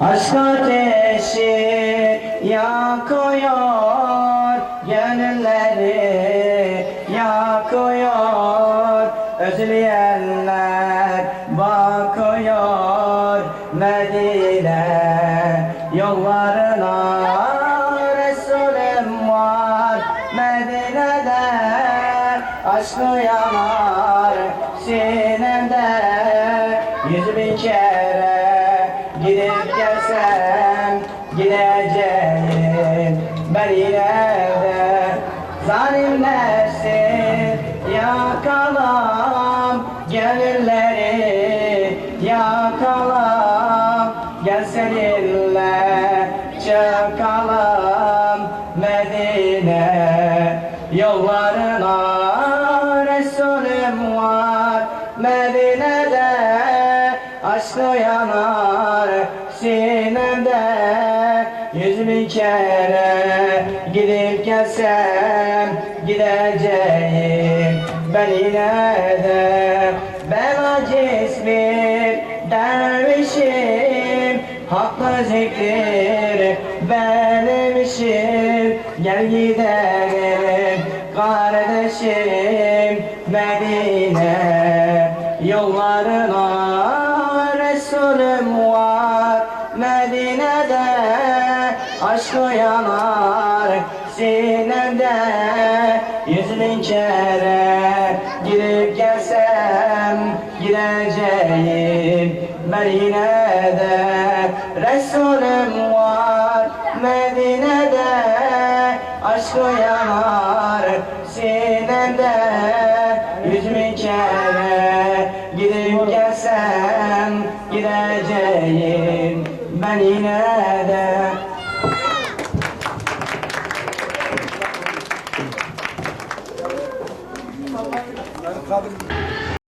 Aşk ateşi yakıyor Gönülleri yakıyor. Özleyenler bakıyor Medine yollarına. Resulüm var Medine'de Aşkı yanar sinemde. Yüz bin kere gidip gelsem Gideceğim ben yine de Zalim nefsin yakalam Gönülleri yakalam. Gel seninle çıkalım Aşkı yanar sinemde Yüz bin kere gidip gelsem Gideceğim. Ben yine de Ben aciz bir dervişim. Haklı zikir benim işim. Gel gidelim kardeşim Medine Resulüm var Medine'de Aşkı yanar. Sinemde Yüz bin kere gidip gelsem Gideceğim ben yine de Resulüm var Medine'de Aşkı yanar Gideceğim ben yine de. Kadın